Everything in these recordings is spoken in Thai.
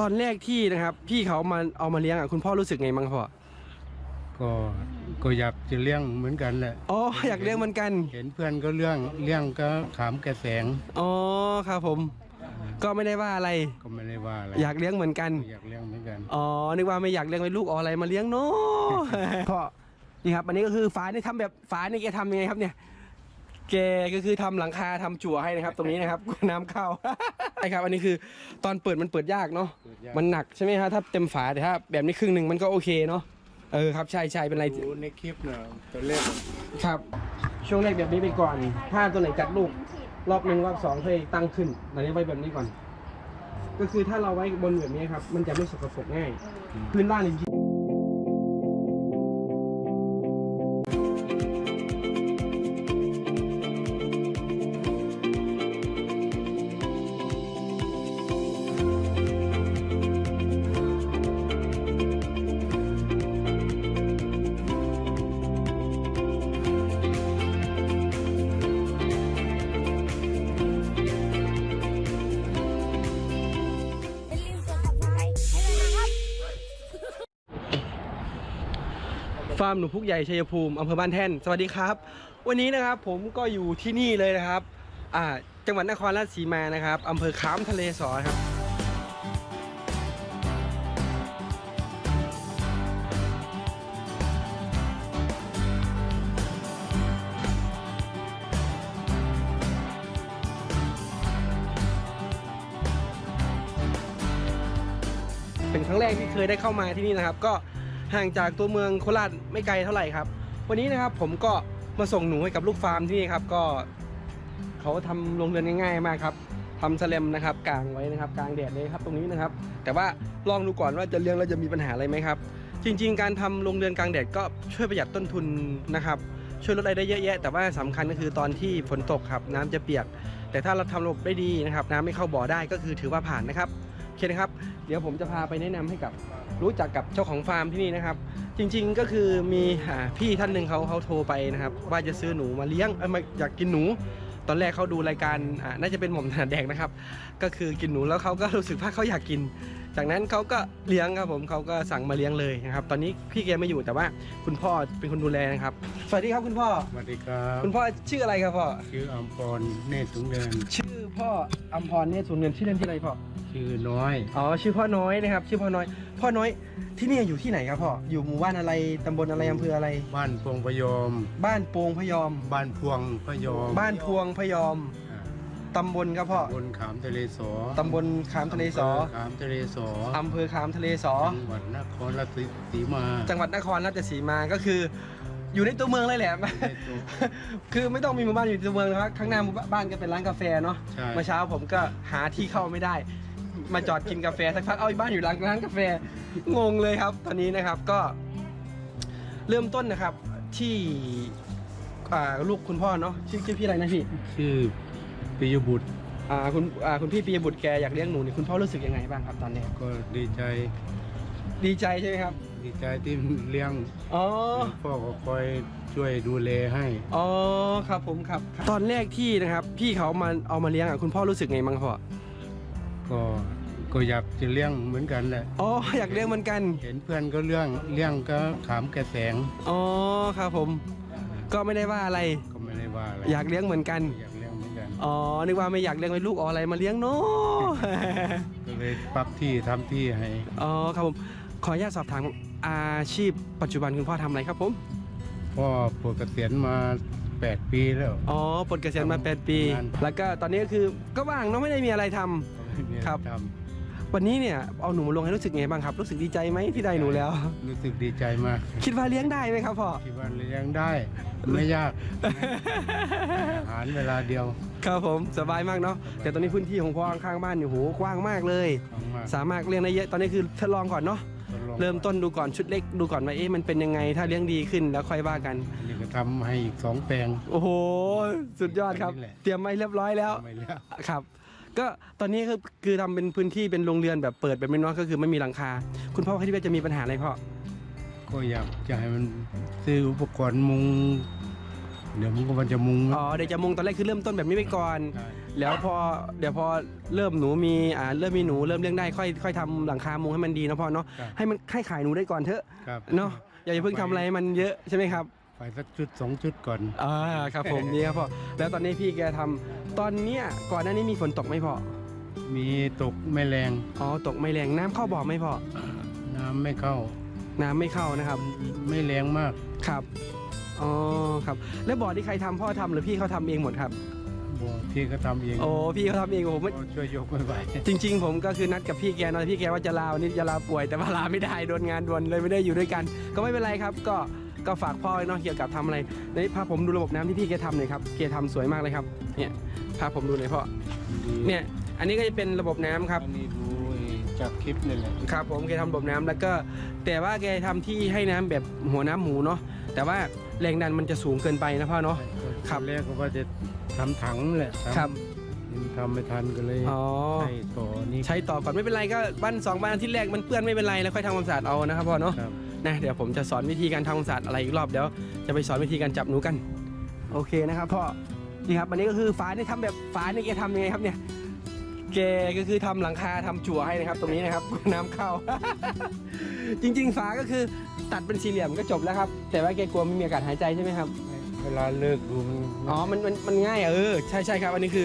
ตอนแรกที่นะครับ พี่เขามาเอามาเลี้ยงอะคุณพ่อรู้สึกไงบ้างครับพ่อก็ก็อยากจะเลี้ยงเหมือนกันแหละอ๋ออยากเลี้ยงเหมือนกัน เห็นเพื่อนก็เลี้ยงเลี้ยงก็ขามกระแสงอ๋อครับผม ก็ไม่ได้ว่าอะไร ก็ไม่ได้ว่าอะไรอยากเลี้ยงเหมือนกัน อยากเลี้ยงเหมือนกันอ๋อนึกว่าไม่อยากเลี้ยงเป็นลูกเอาอะไรมาเลี้ยงเนาะพ่อนี่ครับอันนี้ก็คือฝาเนี่ยทำแบบฝาเนี่ยแกทำยังไงครับเนี่ย แกก็คือทำหลังคาทำจั่วให้นะครับ ตรงนี้นะครับกลัวน้ำเข้าใช่ครับ อันนี้คือตอนเปิดมันเปิดยากเนาะมันหนักใช่ไหมครับถ้าเต็มฝาแต่ถ้าแบบนี้ครึ่งหนึ่งมันก็โอเคเนาะเออครับใช่ใช่เป็นไรดูในคลิปเนอะตัวเลขครับ ช่วงแรกแบบนี้ไปก่อน ถ้าตัวไหนจัดลูก รอบหนึ่งรอบสองเคยตั้งขึ้นตอนนี้ไว้แบบนี้ก่อน ก็คือถ้าเราไว้บนแบบนี้ครับ มันจะไม่สกปรกง่าย พื้นล่างนี่ ฟาร์มหนูพุกใหญ่ชัยภูมิอำเภอบ้านแท่น สวัสดีครับ วันนี้นะครับผมก็อยู่ที่นี่เลยนะครับอ่าจังหวัดนครราชสีมานะครับอำเภอขามทะเลสอครับ เป็นครั้งแรกที่เคยได้เข้ามาที่นี่นะครับ ก็ ห่างจากตัวเมืองโคราชไม่ไกลเท่าไหร่ครับ วันนี้นะครับผมก็มาส่งหนูให้กับลูกฟาร์มที่นี่ครับก็เขาทำโรงเรือนง่ายๆ มากครับทำสแลมนะครับกางไว้นะครับกลางแดดเลยครับตรงนี้นะครับ แต่ว่าลองดูก่อนว่าจะเลี้ยงแล้วจะมีปัญหาอะไรไหมครับ จริง ๆ การทำโรงเรือนกลางแดดก็ช่วยประหยัดต้นทุนนะครับ ช่วยลดรายได้เยอะแยะ แต่ว่าสำคัญก็คือตอนที่ฝนตกครับน้ำจะเปียก แต่ถ้าเราทำระบบได้ดีนะครับ น้ำไม่เข้าบ่อได้ก็คือถือว่าผ่านนะครับโอเคนะครับ เดี๋ยวผมจะพาไปแนะนำให้กับ รู้จักกับเจ้าของฟาร์มที่นี่นะครับ จริงๆก็คือมีอ่าพี่ท่านหนึ่งเขาเขาโทรไปนะครับ ว่าจะซื้อหนูมาเลี้ยงเอ้ยมาอยากกินหนู ตอนแรกเขาดูรายการอ่าน่าจะเป็นหม่อมถนัดแดกนะครับ ก็คือกินหนูแล้วเขาก็รู้สึกว่าเขาอยากกิน จากนั้นเขาก็เลี้ยงครับผมเขาก็สั่งมาเลี้ยงเลยนะครับ ตอนนี้พี่แกไม่อยู่แต่ว่าคุณพ่อเป็นคนดูแลนะครับ สวัสดีครับคุณพ่อ สวัสดีครับคุณพ่อชื่ออะไรครับพ่อ ชื่ออัมพรเนตรสูงเดินชื่อพ่ออัมพรเนตรสูงเงินชื่อเล่นที่ออะไรพ่อ ชื่อน้อย อ๋อชื่อพ่อน้อยนะครับ ชื่อพ่อน้อย พ่อน้อยที่นี่อยู่ที่ไหนครับพ่ออยู่หมู่บ้านอะไรตำบลอะไรอำเภออะไร บ้านพวงพยอม บ้านโป่งพยอม บ้านพวงพยอมบ้านพวงพยอมอ่าตำบลครับพ่อตำบนขามทะเลสอตำบลขามทะเลสอขามทะเลสออำเภอขามทะเลสอ จังหวัดนครราชสีมาจังหวัดนครราชสีมาก็คือ อยู่ในตัวเมืองเลยแหละในตัว คือไม่ต้องมีหมู่บ้านอยู่ในตัวเมืองนะครับข้างหน้าหมู่บ้านก็เป็นร้านกาแฟเนาะใช่ เมื่อเช้าผมก็หาที่เข้าไม่ได้ มาจอดกินกาแฟสักพักเอาบ้านอยู่หลังร้านกาแฟงงเลยครับ ตอนนี้นะครับก็เริ่มต้นนะครับที่อ่าลูกคุณพ่อเนาะชื่อชื่อพี่อะไรนะพี่ชื่อปิยบุตรอ่าคุณอ่าคุณพี่ปียบุตรแกอยากเลี้ยงหนูนี่คุณพ่อรู้สึกยังไงบ้างครับตอนนี้ก็ดีใจ ดีใจใช่ไหมครับ ดีใจที่เลี้ยงอ๋อพ่อก็คอยช่วยดูแลให้อ๋อครับผมครับ ตอนแรกที่นะครับ พี่เขามาเอามาเลี้ยงอะคุณพ่อรู้สึกไงบ้างครับพ่อก็ ก็อยากจะเลี้ยงเหมือนกันแหละอ๋ออยากเลี้ยงเหมือนกัน เห็นเพื่อนก็เลี้ยงเลี้ยงก็ขามกระแสงอ๋อครับผม ก็ไม่ได้ว่าอะไร ก็ไม่ได้ว่าอะไรอยากเลี้ยงเหมือนกันอยากเลี้ยงเหมือนกันอ๋อนึกว่าไม่อยากเลี้ยงเป็นลูกเอาอะไรมาเลี้ยงเนาะก็เลยปรับที่ทำที่ให้อ๋อครับผมขออนุญาตสอบถามอาชีพปัจจุบันคุณพ่อทำอะไรครับผมพ่อปลดเกษียณมา8 ปีแล้ว อ๋อปลดเกษียณมา 8 ปีงานแล้วก็ตอนนี้ก็คือก็ว่างเนาะไม่ได้มีอะไรทำก็ไม่มีอะไครับท วันนี้เนี่ยเอาหนูมาลงให้รู้สึกไงบ้างครับ รู้สึกดีใจไหมที่ได้หนูแล้วำรู้สึกดีใจมาก คิดว่าเลี้ยงได้ไหมครับพ่อคิดว่าเลี้ยงได้ ไม่ยากอาหารเวลาเดียว ครับผมสบายมากเนาะแต่ตอนนี้พื้นที่ของพ่อข้างๆบ้านอยู่โหกว้างมากเลยของมากสามารถเลี้ยงได้เยอะตอนนี้คือทดลองก่อนเนาะทดลองเริ่มต้นดูก่อนชุดเล็กดูก่อนว่าเอ๊ะมันเป็นยังไงถ้าเลี้ยงดีขึ้นแล้วค่อยว่ากันอันนี่ก็ทำให้อีกสองแปลง โอ้โห สุดยอดครับนี่แหละเตรียมไว้เรียบร้อยแล้วไม่เลี้ยงครับ ก็ตอนนี้คือคือทำเป็นพื้นที่เป็นโรงเรือนแบบเปิดแบบไม่น้อยก็คือไม่มีหลังคา คุณพ่อคิดว่าจะมีปัญหาอะไรพ่อก็อยากจะให้มันซื้ออุปกรณ์มุงเดี๋ยวมันก็มันจะมุงอ๋อเดี๋ยวจะมุงตอนแรกคือเริ่มต้นแบบนี้ไปก่อนใช่แล้วพอเดี๋ยวพอเริ่มหนูมีอ่าเริ่มมีหนูเริ่มเลี้ยงได้ค่อยค่อยทำหลังคามุงให้มันดีนะพ่อเนาะครับให้มันให้ขายหนูได้ก่อนเถอะครับเนาะอย่าอย่าเพิ่งทำอะไรให้มันเยอะใช่ไหมครับไปสักจุดสองจุดก่อนอ่าครับผมนี่ครับพ่อแล้วตอนนี้พี่แกทำ ตอนเนี้ยก่อนหน้านี้มีฝนตกไหมพ่อมีตกไม่แรง อ๋อตกไม่แรงน้ำเข้าบ่อไหมพ่อน้ำไม่เข้า น้ำไม่เข้านะครับไม่แรงมากครับอ๋อครับ แล้วบ่อที่ใครทำพ่อทำหรือพี่เขาทำเองหมดครับบัวพี่ก็ทำเองโอ้พี่เขาทำเองโอ้โหไม่ก็ช่วยยกไม่ไหวจริงๆ ผมก็คือนัดกับพี่แกเนอะพี่แกว่าจะลาวันนี้จะลาป่วยแต่ว่าลาไม่ได้โดนงานด่วนเลยไม่ได้อยู่ด้วยกัน ก็ไม่เป็นไรครับ ก็ ก็ฝากพ่อไว้เนาะเกี่ยวกับทำอะไรในพาผมดูระบบน้ำที่พี่แกทำหน่อยครับแกทำสวยมากเลยครับ เนี่ยพาผมดูหน่อยพ่อเนี่ยอันนี้ก็จะเป็นระบบน้ำครับอันนี้ดูจากคลิปนี่แหละครับผมแกทำระบบน้ำแล้วก็ แต่ว่าแกทำที่ให้น้ำแบบหัวน้ำหมูเนาะแต่ว่าแรงดันมันจะสูงเกินไปนะพ่อเนาะครับแรกก็ว่าจะทำถังแหละทำครับทำไม่ทันก็เลยอ๋อใส่ต่อนี่ใช้ต่อก่อนไม่เป็นไรก็วันสองวันอาทิตย์แรกมันเปื้อนไม่เป็นไรแล้วค่อยทำความสะอาดเอานะครับพ่อเนาะครับ นะเดี๋ยวผมจะสอนวิธีการทำความสะอาดอะไรอีกรอบเดี๋ยวจะไปสอนวิธีการจับหนูกัน โอเคนะครับพ่อนี่ครับอันนี้ก็คือฝาเนี่ยทำแบบฝาเนี่ยแกทำยังไงครับเนี่ยแกก็คือทำหลังคาทำจั่วให้นะครับ ตรงนี้นะครับกลัวน้ำเข้า จริงๆฝาก็คือตัดเป็นสี่เหลี่ยมก็จบแล้วครับ แต่ว่าแกกลัวไม่มีอากาศหายใจใช่ไหมครับ เวลาเลิกดูมันอ๋อ มัน มัน มันง่ายอะเออ ใช่ใช่ครับ อันนี้คือ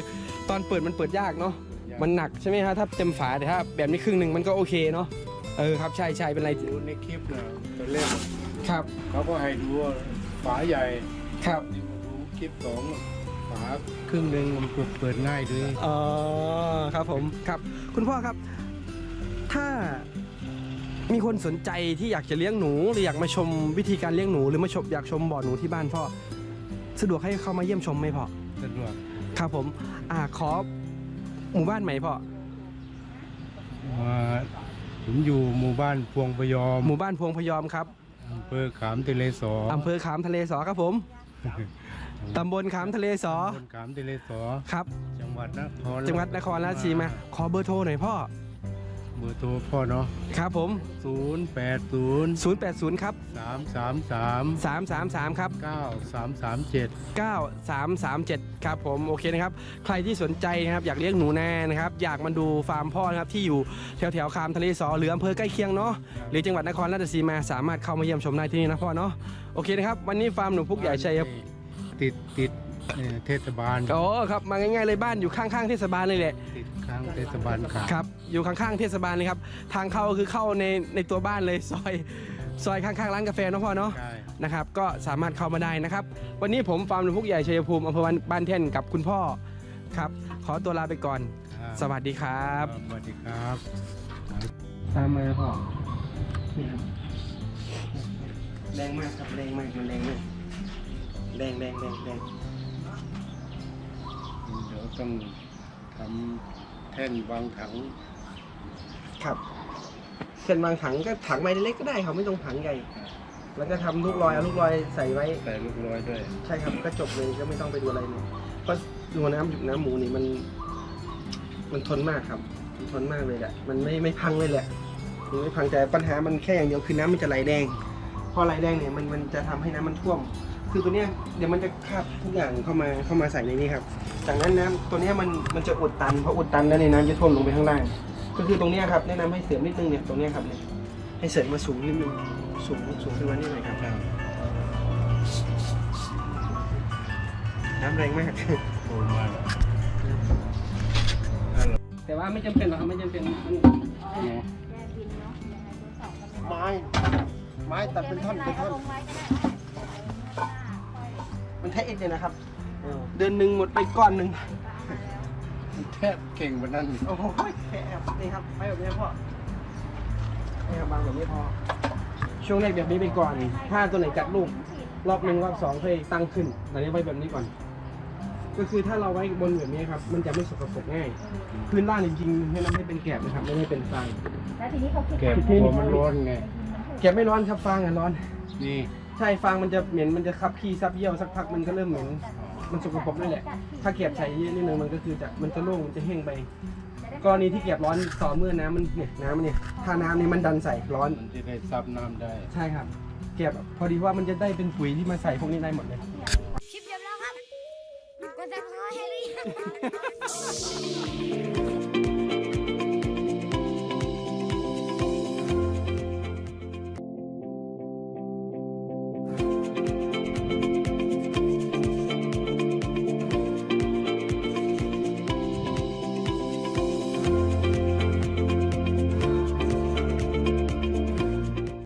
ตอนเปิดมันเปิดยากเนาะ มันหนักใช่ไหมครับถ้าเต็มฝาแต่ถ้าแบบนี้ครึ่งหนึ่งมันก็โอเคเนาะ เออครับใช่ใช่เป็นไรดูในคลิปนะตอนแรกครับเขาก็ให้ดูว่าฝาใหญ่ครับนี่มาดูคลิปสองฝาครึ่งหนึ่งมันเปิดเปิดง่ายด้วยอ๋อครับผมครับ คุณพ่อครับ ถ้ามีคนสนใจที่อยากจะเลี้ยงหนูหรืออยากมาชมวิธีการเลี้ยงหนูหรือมาชมอยากชมบ่อหนูที่บ้านพ่อสะดวกให้เข้ามาเยี่ยมชมไหมพ่อสะดวกครับผมอ่าขอหมู่บ้านไหมพ่อว่า ผมอยู่หมู่บ้านพวงพยอมหมู่บ้านพวงพยอมครับอำเภอขามทะเลสออำเภอขามทะเลสอครับผมตำบลขามทะเลสอตำบลขามทะเลสอครับ จังหวัดนครจังหวัดนครราชสีมาขอเบอร์โทรหน่อยพ่อ เบอร์โทรพ่อเนาะครับผมศูนย์แปดศูนย์080 ครับสามสามสาม333 ครับเก้าสามสามเจ็ด9337 ครับผมโอเคนะครับ ใครที่สนใจนะครับอยากเลี้ยงหนูนานะครับ อยากมาดูฟาร์มพ่อนะครับที่อยู่แถวแถวๆคามทะเลสอหรืออำเภอใกล้เคียงเนาะหรือจังหวัดนครราชสีมาสามารถเข้ามาเยี่ยมชมได้ที่นี่นะพ่อเนาะโอเคนะครับ วันนี้ฟาร์มหนูพุกใหญ่ชัยติดติด เอ่อเทศบาลโอ้ครับมาง่ายๆเลยบ้านอยู่ข้างๆเทศบาลเลยแหละ ติดข้างเทศบาลขามครับ อยู่ข้างๆเทศบาลเลยครับ ทางเข้าคือเข้าในในตัวบ้านเลยซอยซอยข้างๆร้านกาแฟเนาะพ่อเนาะใช่นะครับ ก็สามารถเข้ามาได้นะครับ วันนี้ผมฟาร์มหนูพุกใหญ่ชัยภูมิอำเภอบ้านแท่นกับคุณพ่อครับ ขอตัวลาไปก่อนครับสวัสดีครับ สวัสดีครับ ตามมาพ่อนี่ครับแรงมากครับแรงมากมันแรงมากแรงแรงแรงแรงเดี๋ยวต้องทำแท่นวางถังครับเส้นบางถังก็ถังใบเล็กๆก็ได้ครับไม่ต้องถังใหญ่ แล้วก็ทำลูกลอยเอาลูกลอยใส่ไว้ ใส่ลูกร้อยด้วย ใช่ครับก็จบเลยก็ไม่ต้องไปดูอะไรเลยเพราะดูน้ำหยุดน้ำหมูนี่มัน มันทนมากครับมันทนมากเลยแหละมันไม่ไม่พังเลยแหละมันไม่พังแต่ปัญหามันแค่อย่างเดียวคือน้ำมันจะไหลแดงพอไหลแดงเนี่ยมันมันจะทำให้น้ำมันท่วม คือตัวเนี้ยเดี๋ยวมันจะคาบทุกอย่างเข้ามาเข้ามาใส่ในนี้ครับ จากนั้นน้ำตัวเนี้ยมันมันจะอุดตันพออุดตันแล้วในยน้ำจะท่วมลงไปข้างล่าง ก็คือตรงเนี้ยครับแนะนำให้เสริมนิดนึงเนี่ยตรงเนี้ยครับเนี่ยให้เสริมมาสูงนิดนึงสูงสูงขึ้นมานิดหน่อยครับน้ำแรงมากโอ้มาแล้วแต่ว่าไม่จำเป็นหรอกครับไม่จำเป็นมันไม้ไม้ตัดเป็นท่อนเป็นท่อนมั นแท้เอ็ดเลยนะครับ เดือนหนึ่งหมดไปก้อนหนึ่งแทบเก่งกว่านั้นโอ้โหแค่นี่ครับไปแบบนี้พ่อนี่ครับบางแบบนี้พอ ช่วงแรกแบบนี้ไปก่อน ถ้าตัวไหนกัดลูก รอบหนึ่งรอบสองค่อยตั้งขึ้นตอนนี้ไว้แบบนี้ก่อน ก็คือถ้าเราไว้บนแบบนี้ครับ มันจะไม่สกปรกง่าย พื้นล่างจริงๆให้น้ำให้เป็นแกบนะครับ ไม่ได้เป็นฟางแล้วทีนี้เขาคิดแกบหัวมันร้อนไงแกบไม่ร้อนครับฟางอะร้อน นี่ ใช่ฟางมันจะเหม็นมันจะคับขี้ซับเยี่ยวสักพักมันก็เริ่มเหม็นมันสกปรกด้วยแหละ ถ้าเก็บใช้เยอะนิดนึงมันก็คือจะมันจะโล่งมันจะแห้งไปกรณีที่เก็บร้อนต่อเมื่อน้ำมันเนี่ยน้ำมันเนี่ยถ้าน้ำนี่มันดันใส่ร้อนมันจะได้ซับน้ำได้ ใช่ครับเก็บพอดีว่ามันจะได้เป็นปุ๋ยที่มาใส่พวกนี้ได้หมดเลยคลิปจบแล้วครับกดซับสไครต์ให้หรือยังย